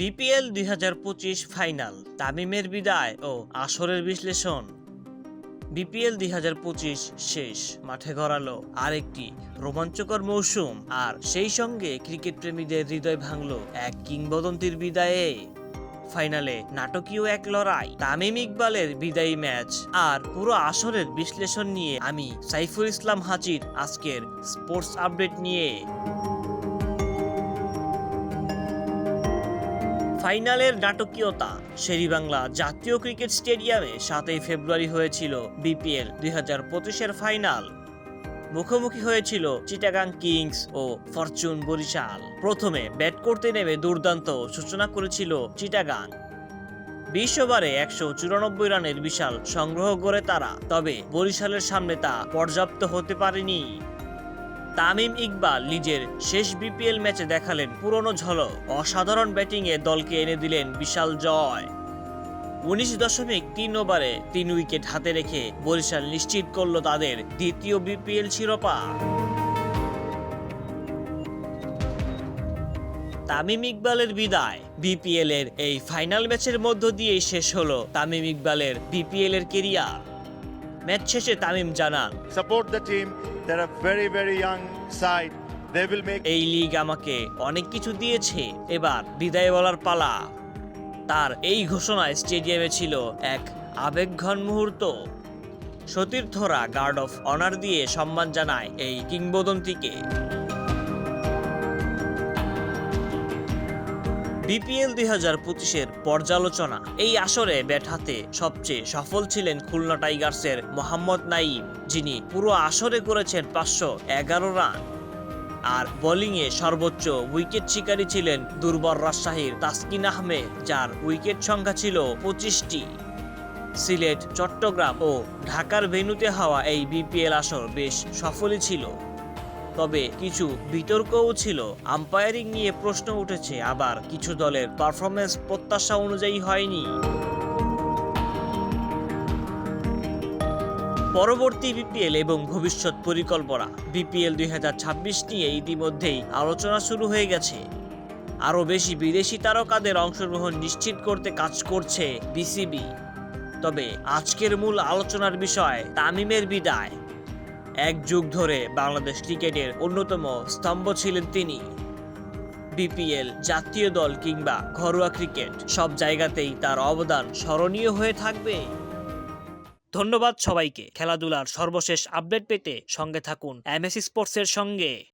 BPL দুই হাজার পঁচিশ ফাইনাল, তামিমের বিদায় ও আসরের বিশ্লেষণ। বিপিএল দুই হাজার পঁচিশ শেষ, মাঠে গড়ালো আরেকটি রোমাঞ্চকর মৌসুম আর সেই সঙ্গে ক্রিকেট প্রেমীদের হৃদয় ভাঙল এক কিংবদন্তির বিদায়ে। ফাইনালে নাটকীয় এক লড়াই, তামিম ইকবালের বিদায়ী ম্যাচ আর পুরো আসরের বিশ্লেষণ নিয়ে আমি সাইফুল ইসলাম হাজির আজকের স্পোর্টস আপডেট নিয়ে। ফাইনালের নাটকীয়তা। শেরিবাংলা জাতীয় ক্রিকেট স্টেডিয়ামে সাতই ফেব্রুয়ারি হয়েছিল বিপিএল দুই হাজার পঁচিশের ফাইনাল। মুখোমুখি হয়েছিল চিটাগাং কিংস ও ফরচুন বরিশাল। প্রথমে ব্যাট করতে নেমে দুর্দান্ত সূচনা করেছিল চিটাগাং। বিশ ওভারে একশো চুরানব্বই রানের বিশাল সংগ্রহ করে তারা, তবে বরিশালের সামনে তা পর্যাপ্ত হতে পারেনি। তামিম ইকবাল নিজের শেষ বিপিএল ম্যাচে দেখালেন পুরনো ঝলক। অসাধারণ ব্যাটিংয়ে দলকে এনে দিলেন বিশাল জয়। উনিশ দশমিক তিন ওভারে তিন উইকেট হাতে রেখে বরিশাল নিশ্চিত করল তাদের দ্বিতীয় বিপিএল শিরোপা। তামিম ইকবালের বিদায়। বিপিএল এর এই ফাইনাল ম্যাচের মধ্য দিয়েই শেষ হলো তামিম ইকবালের বিপিএল এর কেরিয়ার। ম্যাচ শেষে তামিম জানান support the team They're R very very young side they will make এই লিগ আমাকে অনেক কিছু দিয়েছে। এবার বিদায় বলার পালা। তার এই ঘোষণায় স্টেডিয়ামে ছিল এক আবেগঘন মুহূর্ত। সতীর্থরা গার্ড অফ অনার দিয়ে সম্মান জানায় এই কিংবদন্তিকে। বিপিএল দুই হাজার পঁচিশের পর্যালোচনা। এই আসরে ব্যাট হাতে সবচেয়ে সফল ছিলেন খুলনা টাইগার্সের মোহাম্মদ নাইম যিনি পুরো আসরে করেছেন পাঁচশো এগারো রান। আর বোলিংয়ে সর্বোচ্চ উইকেট শিকারী ছিলেন দুর্বল রাজশাহীর তাসকিন আহমেদ, যার উইকেট সংখ্যা ছিল পঁচিশটি। সিলেট, চট্টগ্রাম ও ঢাকার ভেন্যুতে হওয়া এই বিপিএল আসর বেশ সফলই ছিল। তবে কিছু বিতর্কও ছিল। আম্পায়ারিং নিয়ে প্রশ্ন উঠেছে, আবার কিছু দলের পারফরমেন্স প্রত্যাশা অনুযায়ী হয়নি। পরবর্তী বিপিএল এবং ভবিষ্যৎ পরিকল্পনা। বিপিএল দুই নিয়ে ইতিমধ্যেই আলোচনা শুরু হয়ে গেছে। আরও বেশি বিদেশি তারকাদের অংশগ্রহণ নিশ্চিত করতে কাজ করছে বিসিবি। তবে আজকের মূল আলোচনার বিষয়, তামিমের বিদায়। এক যুগ ধরে বাংলাদেশ ক্রিকেটের অন্যতম স্তম্ভ ছিলেন তিনি। বিপিএল জাতীয় দল কিংবা ঘরোয়া ক্রিকেট, সব জায়গাতেই তার অবদান স্মরণীয় হয়ে থাকবে। ধন্যবাদ সবাইকে। খেলাধুলার সর্বশেষ আপডেট পেতে সঙ্গে থাকুন এমএসি স্পোর্টসের সঙ্গে।